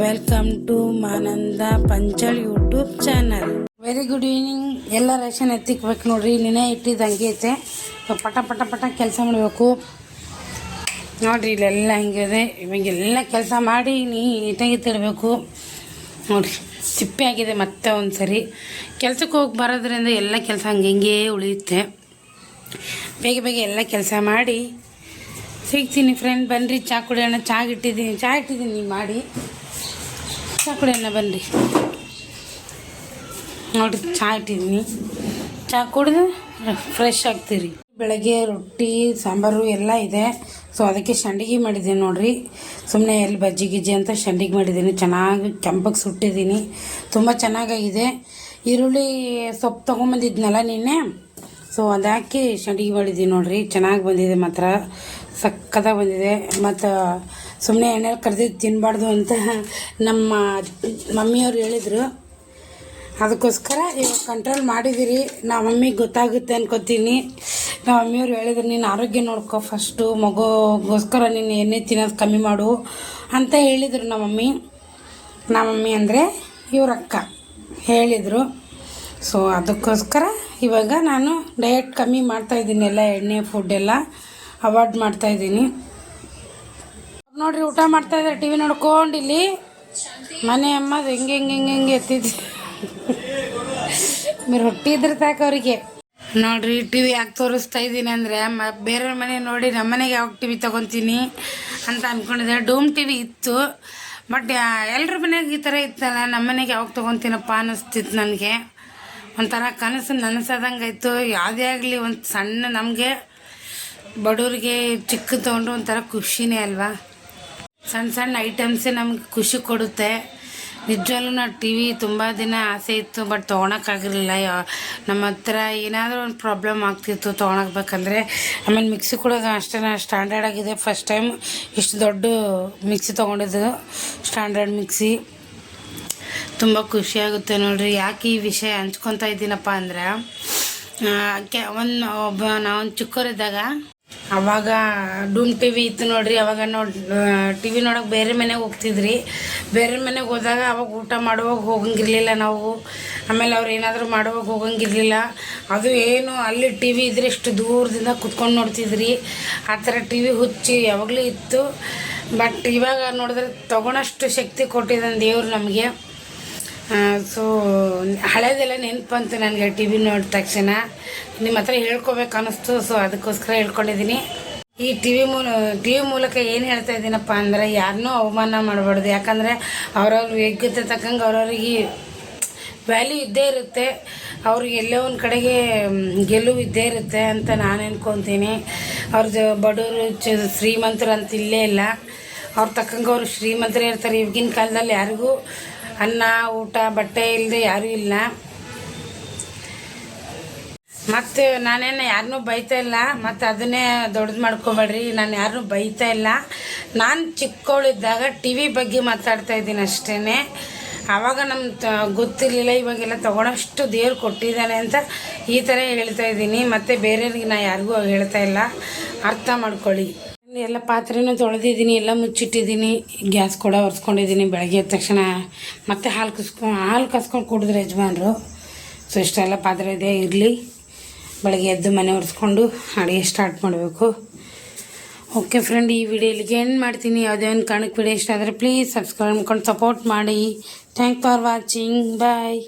Welcome to Mananda Panchal YouTube channel very good evening ಎಲ್ಲ ration ಎತ್ತಿಕ್ಬೇಕು ನೋಡ್ರಿ. ನೆನೆ ಇಟ್ಟಿದ್ದು ಹಂಗೆ ಐತೆ. ಪಟ ಪಟ ಪಟ ಕೆಲಸ ಮಾಡಬೇಕು. ನೋಡ್ರಿ, ಇಲ್ಲೆಲ್ಲ ಹಿಂಗಿದೆ ಇವಾಗೆಲ್ಲ ಕೆಲಸ ಮಾಡಿ ನೀಟಾಗಿ ತಿಡಬೇಕು ನೋಡ್ರಿ, ಸಿಪ್ಪೆ ಆಗಿದೆ ಮತ್ತೆ ಒಂದು ಸರಿ ಕೆಲ್ಸಕ್ಕೆ ಹೋಗಿ ಬರೋದ್ರಿಂದ ಎಲ್ಲ ಕೆಲಸ ಹಂಗೆ ಹಿಂಗೆ ಉಳಿಯುತ್ತೆ. ಬೇಗ ಬೇಗ ಎಲ್ಲ ಕೆಲಸ ಮಾಡಿ ಸಿಗ್ತೀನಿ ಫ್ರೆಂಡ್ ಬನ್ನಿರಿ ಚಾ ಕುಡಿಯೋಣ. ಚಾ ಇಟ್ಟಿದ್ದೀನಿ. ಚಾ ಇಟ್ಟಿದ್ದೀನಿ ಮಾಡಿ. ಚಾ ಕುಡಿಯೋಣ ಬನ್ನಿರಿ ನೋಡಿ ಚಾ ಇಟ್ಟಿದ್ದೀನಿ. ಚಹಾ ಕುಡಿದು ಫ್ರೆಶ್ ಆಗ್ತೀರಿ. ಬೆಳಗ್ಗೆ ರೊಟ್ಟಿ, ಸಾಂಬಾರು ಎಲ್ಲ ಇದೆ. ಸೊ ಅದಕ್ಕೆ ಸಂಡಿಗೆ ಮಾಡಿದ್ದೀನಿ ನೋಡಿರಿ. ಸುಮ್ಮನೆ ಎಲ್ಲಿ ಬಜ್ಜಿ ಗಿಜ್ಜಿ ಅಂತ ಸಂಡಿಗೆ ಮಾಡಿದ್ದೀನಿ. ಚೆನ್ನಾಗಿ ಕೆಂಪಗೆ ಸುಟ್ಟಿದ್ದೀನಿ. ತುಂಬ ಚೆನ್ನಾಗಾಗಿದೆ. ಈರುಳ್ಳಿ ಸೊಪ್ಪು ತೊಗೊಂಬಂದಿದ್ನಲ್ಲ ನಿನ್ನೆ? ಸೊ ಅದಾಕಿ ಸಂಡಿಗೆ ಮಾಡಿದ್ದೀನಿ ನೋಡ್ರಿ? ಚೆನ್ನಾಗಿ ಬಂದಿದೆ ಮಾತ್ರ. ಸಕ್ಕತ್ತಾಗಿ ಬಂದಿದೆ. ಮತ್ತು ಸುಮ್ಮನೆ ಎಣ್ಣೆಲಿ ಕರೆದಿದ್ದು ತಿನ್ನಬಾರ್ದು ಅಂತ ನಮ್ಮ ಮಮ್ಮಿಯವ್ರು ಹೇಳಿದರು. ಅದಕ್ಕೋಸ್ಕರ ಇವಾಗ ಕಂಟ್ರೋಲ್ ಮಾಡಿದಿರಿ. ನಮ್ಮ ಮಮ್ಮಿಗೆ ಗೊತ್ತಾಗುತ್ತೆ ಅನ್ಕೋತೀನಿ. ನಮ್ಮ ಮಮ್ಮಿಯವ್ರು ಹೇಳಿದ್ರು, ನೀನು ಆರೋಗ್ಯ ನೋಡ್ಕೊ ಫಸ್ಟು ಮಗುಗೋಸ್ಕರ ನೀನು ಎಣ್ಣೆ ತಿನ್ನೋದು ಕಮ್ಮಿ ಮಾಡು ಅಂತ ಹೇಳಿದರು ನಮ್ಮ ಮಮ್ಮಿ. ನಮ್ಮ ಮಮ್ಮಿ ಅಂದರೆ ಇವ್ರ ಅಕ್ಕ ಹೇಳಿದರು. ಸೊ ಅದಕ್ಕೋಸ್ಕರ ಇವಾಗ ನಾನು ಡಯಟ್ ಕಮ್ಮಿ ಮಾಡ್ತಾಯಿದ್ದೀನಿ ಎಲ್ಲ ಎಣ್ಣೆ ಫುಡ್ ಎಲ್ಲ ಅವಾಯ್ಡ್ ಮಾಡ್ತಾಯಿದ್ದೀನಿ ನೋಡಿರಿ ಊಟ ಮಾಡ್ತಾ ಇದ್ದಾರೆ ಟಿ ವಿ ನೋಡ್ಕೊಂಡು ಇಲ್ಲಿ ಮನೆ ಅಮ್ಮದು ಹೆಂಗೆ ಹೆಂಗೆ ಹೆಂಗೆ ಹೆಂಗೆ ಎತ್ತಿದ್ವಿ ರೊಟ್ಟಿ ಇದ್ರೆ ಸಾಕು ಅವರಿಗೆ. ನೋಡ್ರಿ ಟಿ ವಿ ಯಾಕೆ ತೋರಿಸ್ತಾ ಇದ್ದೀನಿ ಅಂದರೆ, ಮ, ಬೇರೆಯವ್ರ ಮನೆ ನೋಡಿ ನಮ್ಮ ಮನೆಗೆ ಯಾವಾಗ ಟಿ ವಿ ತೊಗೊತೀನಿ ಅಂತ ಅಂದ್ಕೊಂಡಿದ್ದೆ ಡೂಮ್ ಟಿ ವಿ ಇತ್ತು ಬಟ್ ಎಲ್ಲರ ಮನೆಗೆ ಈ ಥರ ಇತ್ತಲ್ಲ ನಮ್ಮ ಮನೆಗೆ ಯಾವಾಗ ತೊಗೊತೀನಪ್ಪ ಅನ್ನಿಸ್ತಿತ್ತು ನನಗೆ. ಒಂಥರ ಕನಸು ನನಸದಂಗೆ ಆಯಿತು ಯಾವುದೇ ಆಗಲಿ ಒಂದು ಸಣ್ಣ ನಮಗೆ ಬಡವ್ರಿಗೆ ಚಿಕ್ಕ ತೊಗೊಂಡು ಒಂಥರ ಖುಷಿನೇ ಅಲ್ವಾ? ಸಣ್ಣ ಸಣ್ಣ ಐಟಮ್ಸೇ ನಮ್ಗೆ ಖುಷಿ ಕೊಡುತ್ತೆ. ನಿಜವಾಗ್ಲೂ ನಾವು ಟಿ ವಿ ತುಂಬ ದಿನ ಆಸೆ ಇತ್ತು, ಬಟ್ ತೊಗೊಳಕ್ಕಾಗಿರಲಿಲ್ಲ ನಮ್ಮ ಹತ್ರ ಏನಾದರೂ ಒಂದು ಪ್ರಾಬ್ಲಮ್ ಆಗ್ತಿತ್ತು ತೊಗೊಳಕ್ಬೇಕಂದ್ರೆ ಆಮೇಲೆ ಮಿಕ್ಸಿ ಕೂಡ ಅಷ್ಟೇ ಸ್ಟ್ಯಾಂಡರ್ಡ್ ಆಗಿದೆ. ಫಸ್ಟ್ ಟೈಮ್ ಇಷ್ಟು ದೊಡ್ಡ ಮಿಕ್ಸಿ ತೊಗೊಂಡಿದ್ದು, ಸ್ಟ್ಯಾಂಡರ್ಡ್ ಮಿಕ್ಸಿ. ತುಂಬ ಖುಷಿಯಾಗುತ್ತೆ ನೋಡ್ರಿ. ಯಾಕೆ ಈ ವಿಷಯ ಹಂಚ್ಕೊತಾ ಇದ್ದೀನಪ್ಪ ಅಂದ್ರೆ ಕೆ, ಒಂದು, ಒಬ್ಬ ನಾವೊಂದು ಚಿಕ್ಕವರಿದ್ದಾಗ ಅವಾಗ ಡೂಮ್ ಟಿ ವಿ ಇತ್ತು ನೋಡ್ರಿ. ಅವಾಗ ನೋಡಿ ಟಿ ವಿ ನೋಡೋಕೆ ಬೇರೆ ಮನೆಗೆ ಹೋಗ್ತಿದ್ರಿ. ಬೇರೆ ಮನೆಗೆ ಹೋದಾಗ ಅವಾಗ ಊಟ ಮಾಡುವಾಗ ಹೋಗಂಗಿರ್ಲಿಲ್ಲ ನಾವು. ಆಮೇಲೆ ಅವ್ರು ಏನಾದರೂ ಮಾಡುವಾಗ ಹೋಗಂಗಿರಲಿಲ್ಲ. ಅದು ಏನು, ಅಲ್ಲಿ ಟಿ ವಿ ಇದ್ರೆ ಇಷ್ಟು ದೂರದಿಂದ ಕುತ್ಕೊಂಡು ನೋಡ್ತಿದ್ರಿ. ಆ ಥರ ಟಿ ವಿ ಹುಚ್ಚಿ ಯಾವಾಗಲೂ ಇತ್ತು. ಬಟ್ ಇವಾಗ ನೋಡಿದ್ರೆ ತಗೊಳಷ್ಟು ಶಕ್ತಿ ಕೊಟ್ಟಿದ್ದಾನೆ ದೇವ್ರು ನಮಗೆ. ಸೊ ಹಳೇದೆಲ್ಲ ನೆನಪು ಬಂತು ನನಗೆ ಟಿ ವಿ ನೋಡಿದ ತಕ್ಷಣ. ನಿಮ್ಮ ಹತ್ರ ಹೇಳ್ಕೊಬೇಕು ಅನ್ನಿಸ್ತು ಸೊ ಅದಕ್ಕೋಸ್ಕರ ಹೇಳ್ಕೊಂಡಿದ್ದೀನಿ ಈ ಟಿ ವಿ ಮೂಲ ಟಿ ವಿ ಮೂಲಕ ಏನು ಹೇಳ್ತಾ ಇದ್ದೀನಪ್ಪ ಅಂದರೆ ಯಾರನ್ನೂ ಅವಮಾನ ಮಾಡಬಾರ್ದು. ಯಾಕಂದರೆ ಅವ್ರವ್ರ ಯೋಗ್ಯತೆ ತಕ್ಕಂಗೆ ಅವ್ರವ್ರಿಗೆ ವ್ಯಾಲ್ಯೂ ಇದ್ದೇ ಇರುತ್ತೆ. ಅವ್ರಿಗೆ ಎಲ್ಲೋ ಒಂದು ಕಡೆಗೆ ಗೆಲುವು ಇದ್ದೇ ಇರುತ್ತೆ ಅಂತ ನಾನು ಅನ್ಕೊತೀನಿ. ಅವ್ರ ಜ, ಬಡವರು ಚ, ಶ್ರೀಮಂತರು ಅಂತ ಇಲ್ಲೇ ಇಲ್ಲ. ಅವ್ರ ತಕ್ಕಂಗೆ ಅವರು ಶ್ರೀಮಂತರೇ ಇರ್ತಾರೆ. ಈಗಿನ ಕಾಲದಲ್ಲಿ ಯಾರಿಗೂ ಅನ್ನ, ಊಟ, ಬಟ್ಟೆ ಇಲ್ಲದೆ ಯಾರೂ ಇಲ್ಲ. ಮತ್ತು ನಾನೇನು ಯಾರನ್ನೂ ಬೈತಾ ಇಲ್ಲ. ಮತ್ತು ಅದನ್ನೇ ದೊಡ್ಡದು ಮಾಡ್ಕೊಬೇಡ್ರಿ. ನಾನು ಯಾರನ್ನು ಬೈತಾ ಇಲ್ಲ. ನಾನು ಚಿಕ್ಕವಳಿದ್ದಾಗ ಟಿ ವಿ ಬಗ್ಗೆ ಮಾತಾಡ್ತಾ ಇದ್ದೀನಿ ಅಷ್ಟೇ ಆವಾಗ ನಮ್ಮ ಗೊತ್ತಿರಲಿಲ್ಲ. ಇವಾಗೆಲ್ಲ ತೊಗೊಳೋಷ್ಟು ದೇವ್ರು ಕೊಟ್ಟಿದ್ದಾನೆ ಅಂತ ಈ ಥರ ಹೇಳ್ತಾ ಇದ್ದೀನಿ. ಮತ್ತು ಬೇರೆಯವ್ರಿಗೆ ನಾನು ಯಾರಿಗೂ ಹೇಳ್ತಾ ಇಲ್ಲ. ಅರ್ಥ ಮಾಡ್ಕೊಳ್ಳಿ. ಎಲ್ಲ ಪಾತ್ರೆನೂ ತೊಳೆದಿದ್ದೀನಿ, ಎಲ್ಲ ಮುಚ್ಚಿಟ್ಟಿದ್ದೀನಿ, ಗ್ಯಾಸ್ ಕೂಡ ಒರೆಸ್ಕೊಂಡಿದ್ದೀನಿ ಬೆಳಗ್ಗೆ ಎದ್ದ ತಕ್ಷಣ. ಮತ್ತೆ ಹಾಲು ಕಸ್ಕೊ, ಹಾಲು ಕಸ್ಕೊಂಡು ಕುಡಿದ್ರೆ ಯಜಮಾನರು. ಸೊ ಇಷ್ಟೆಲ್ಲ ಪಾತ್ರೆ ಇದೆ, ಇರಲಿ. ಬೆಳಗ್ಗೆ ಎದ್ದು ಮನೆ ಒರೆಸ್ಕೊಂಡು ಅಡುಗೆ ಸ್ಟಾರ್ಟ್ ಮಾಡಬೇಕು. ಓಕೆ ಫ್ರೆಂಡ್ ಈ ವಿಡಿಯೋ ಇಲ್ಲಿಗೆ ಏನು ಮಾಡ್ತೀನಿ. ಯಾವುದೇ ಒಂದು ಕಾರಣಕ್ಕೆ ವಿಡಿಯೋ ಇಷ್ಟ ಆದರೆ ಪ್ಲೀಸ್ ಸಬ್ಸ್ಕ್ರೈಬ್ ಮಾಡ್ಕೊಂಡು ಸಪೋರ್ಟ್ ಮಾಡಿ. Thank for watching bye